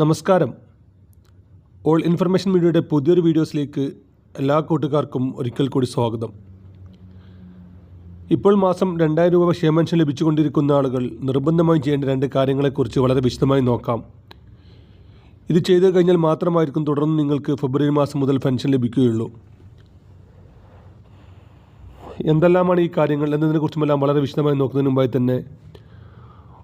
നമസ്കാരം. All information മീഡിയയുടെ പുതിയൊരു വീഡിയോസിലേക്ക് എല്ലാ കൂട്ടുകാർക്കും ഒരിക്കൽ കൂടി സ്വാഗതം. ഇപ്പോൾ മാസം രണ്ടായിരം രൂപ ക്ഷേമൻഷൻ ലഭിച്ചുകൊണ്ടിരിക്കുന്ന ആളുകൾ നിർബന്ധമായും ചെയ്യേണ്ട രണ്ട് കാര്യങ്ങളെക്കുറിച്ച് വളരെ വിശദമായി നോക്കാം. ഇത് ചെയ്തു കഴിഞ്ഞാൽ മാത്രമായിരിക്കും തുടർന്ന് നിങ്ങൾക്ക് ഫെബ്രുവരി മാസം മുതൽ പെൻഷൻ ലഭിക്കുകയുള്ളൂ. എന്തെല്ലാമാണ് ഈ കാര്യങ്ങൾ എന്നതിനെക്കുറിച്ചുമെല്ലാം വളരെ വിശദമായി നോക്കുന്നതിന് മുമ്പായി തന്നെ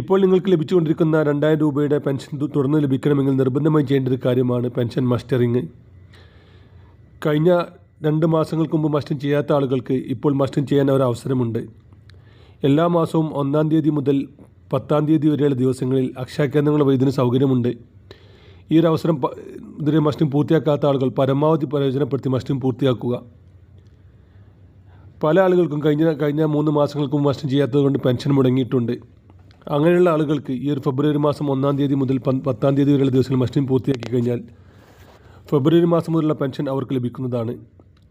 ഇപ്പോൾ നിങ്ങൾക്ക് ലഭിച്ചുകൊണ്ടിരിക്കുന്ന രണ്ടായിരം രൂപയുടെ പെൻഷൻ തുടർന്ന് ലഭിക്കണമെങ്കിൽ നിർബന്ധമായി ചെയ്യേണ്ട ഒരു കാര്യമാണ് പെൻഷൻ മസ്റ്ററിങ്. കഴിഞ്ഞ രണ്ട് മാസങ്ങൾക്ക് മുമ്പ് മസ്റ്റിംഗ് ചെയ്യാത്ത ആളുകൾക്ക് ഇപ്പോൾ മസ്റ്റിംഗ് ചെയ്യാൻ ഒരു അവസരമുണ്ട്. എല്ലാ മാസവും ഒന്നാം തീയതി മുതൽ പത്താം തീയതി വരെയുള്ള ദിവസങ്ങളിൽ അക്ഷയ കേന്ദ്രങ്ങൾ ഇതിന് സൗകര്യമുണ്ട്. ഈ ഒരു അവസരം ഇതിന് മസ്റ്റിംഗ് പൂർത്തിയാക്കാത്ത ആളുകൾ പരമാവധി പ്രയോജനപ്പെടുത്തി മസ്റ്റിംഗ് പൂർത്തിയാക്കുക. പല ആളുകൾക്കും കഴിഞ്ഞ കഴിഞ്ഞ മൂന്ന് മാസങ്ങൾക്കും മസ്റ്റിംഗ് ചെയ്യാത്തത് കൊണ്ട് പെൻഷൻ മുടങ്ങിയിട്ടുണ്ട്. അങ്ങനെയുള്ള ആളുകൾക്ക് ഈ ഒരു ഫെബ്രുവരി മാസം ഒന്നാം തീയതി മുതൽ പത്താം തീയതി വരെയുള്ള ദിവസങ്ങൾ മസ്റ്റിംഗ് പൂർത്തിയാക്കി കഴിഞ്ഞാൽ ഫെബ്രുവരി മാസം മുതലുള്ള പെൻഷൻ അവർക്ക് ലഭിക്കുന്നതാണ്.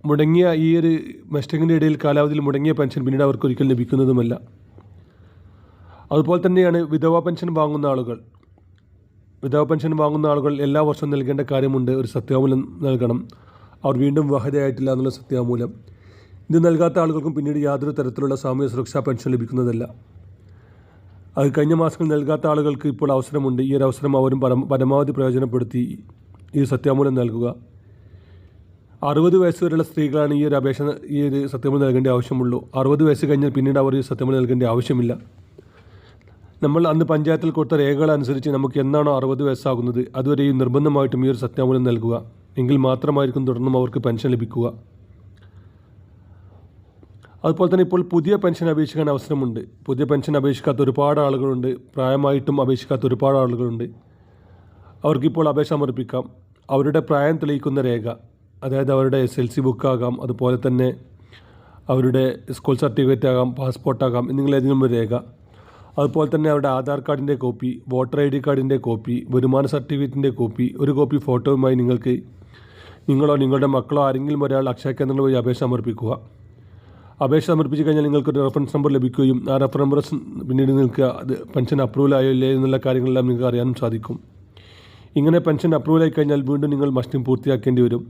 മുടങ്ങിയ ഈ ഒരു മസ്റ്റിങ്ങിന്റെ ഇടയിൽ കാലാവധിയിൽ മുടങ്ങിയ പെൻഷൻ പിന്നീട് അവർക്ക് ഒരിക്കലും ലഭിക്കുന്നതുമല്ല. അതുപോലെ തന്നെയാണ് വിധവാ പെൻഷൻ വാങ്ങുന്ന ആളുകൾ. വിധവാ പെൻഷൻ വാങ്ങുന്ന ആളുകൾ എല്ലാ വർഷവും നൽകേണ്ട കാര്യമുണ്ട് ഒരു സത്യവാങ്മൂലം നൽകണം. അവർ വീണ്ടും വിവാഹിതയായിട്ടില്ല എന്നുള്ള സത്യവാങ്മൂലം ഇത് നൽകാത്ത ആളുകൾക്കും പിന്നീട് യാതൊരു തരത്തിലുള്ള സാമൂഹ്യ സുരക്ഷാ പെൻഷൻ ലഭിക്കുന്നതല്ല. അത് കഴിഞ്ഞ മാസങ്ങൾ നൽകാത്ത ആളുകൾക്ക് ഇപ്പോൾ അവസരമുണ്ട്. ഈ ഒരു അവസരം അവരും പരം- പരമാവധി പ്രയോജനപ്പെടുത്തി ഈ സത്യാമൂലം നൽകുക. അറുപത് വയസ്സ് വരെയുള്ള സ്ത്രീകളാണ് ഈ ഒരു അപേക്ഷ ഈ ഒരു സത്യമൂലം നൽകേണ്ട ആവശ്യമുള്ളൂ. അറുപത് വയസ്സ് കഴിഞ്ഞാൽ പിന്നീട് അവർ ഈ സത്യമൂലം നൽകേണ്ട ആവശ്യമില്ല. നമ്മൾ അന്ന് പഞ്ചായത്തിൽ കൊടുത്ത രേഖകൾ അനുസരിച്ച് നമുക്ക് എന്നാണോ അറുപത് വയസ്സാകുന്നത് അതുവരെ നിർബന്ധമായിട്ടും ഈ ഒരു സത്യാമൂലം നൽകുക. എങ്കിൽ മാത്രമായിരിക്കും തുടർന്നും അവർക്ക് പെൻഷൻ ലഭിക്കുക. അതുപോലെ തന്നെ ഇപ്പോൾ പുതിയ പെൻഷൻ അപേക്ഷിക്കാൻ അവസരമുണ്ട്. പുതിയ പെൻഷൻ അപേക്ഷിക്കാത്ത ഒരുപാട് ആളുകളുണ്ട്. പ്രായമായിട്ടും അപേക്ഷിക്കാത്ത ഒരുപാട് ആളുകളുണ്ട്. അവർക്കിപ്പോൾ അപേക്ഷ സമർപ്പിക്കാം. അവരുടെ പ്രായം തെളിയിക്കുന്ന രേഖ അതായത് അവരുടെ എസ് എൽ സി ബുക്കാകാം അതുപോലെ തന്നെ അവരുടെ സ്കൂൾ സർട്ടിഫിക്കറ്റ് ആകാം പാസ്പോർട്ടാകാം എന്നിങ്ങനെ ഏതെങ്കിലും ഒരു രേഖ. അതുപോലെ തന്നെ അവരുടെ ആധാർ കാർഡിന്റെ കോപ്പി വോട്ടർ ഐ ഡി കാർഡിന്റെ കോപ്പി വരുമാന സർട്ടിഫിക്കറ്റിന്റെ കോപ്പി ഒരു കോപ്പി ഫോട്ടോയുമായി നിങ്ങൾക്ക് നിങ്ങളോ നിങ്ങളുടെ മക്കളോ ആരെങ്കിലും ഒരാൾ അക്ഷയ കേന്ദ്രങ്ങളിൽ പോയി അപേക്ഷ സമർപ്പിക്കുക. അപേക്ഷ സമർപ്പിച്ച് കഴിഞ്ഞാൽ നിങ്ങൾക്കൊരു റെഫറൻസ് നമ്പർ ലഭിക്കുകയും ആ റെഫറൻസ് നമ്പർ പിന്നീട് നിങ്ങൾക്ക് അത് പെൻഷൻ അപ്രൂവൽ ആയോ ഇല്ലേ എന്നുള്ള കാര്യങ്ങളെല്ലാം നിങ്ങൾക്ക് അറിയാനും സാധിക്കും. ഇങ്ങനെ പെൻഷൻ അപ്രൂവൽ ആയി കഴിഞ്ഞാൽ വീണ്ടും നിങ്ങൾ മസ്റ്റിംഗ് പൂർത്തിയാക്കേണ്ടി വരും.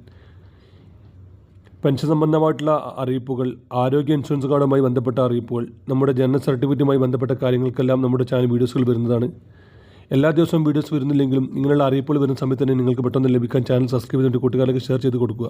പെൻഷൻ സംബന്ധമായിട്ടുള്ള അറിയിപ്പുകൾ ആരോഗ്യ ഇൻഷുറൻസ് കാർഡുമായി ബന്ധപ്പെട്ട അറിയിപ്പുകൾ നമ്മുടെ ജനന സർട്ടിഫിക്കറ്റുമായി ബന്ധപ്പെട്ട കാര്യങ്ങൾക്കെല്ലാം നമ്മുടെ ചാനൽ വീഡിയോസുകൾ വരുന്നതാണ്. എല്ലാ ദിവസവും വീഡിയോസ് വരുന്നില്ലെങ്കിലും ഇങ്ങനെയുള്ള അറിയിപ്പുകൾ വരുന്ന സമയത്ത് തന്നെ നിങ്ങൾക്ക് പെട്ടെന്ന് ലഭിക്കാൻ ചാനൽ സബ്സ്ക്രൈബ് ചെയ്തിട്ട് കൂട്ടുകാർക്ക് ഷെയർ ചെയ്ത് കൊടുക്കുക.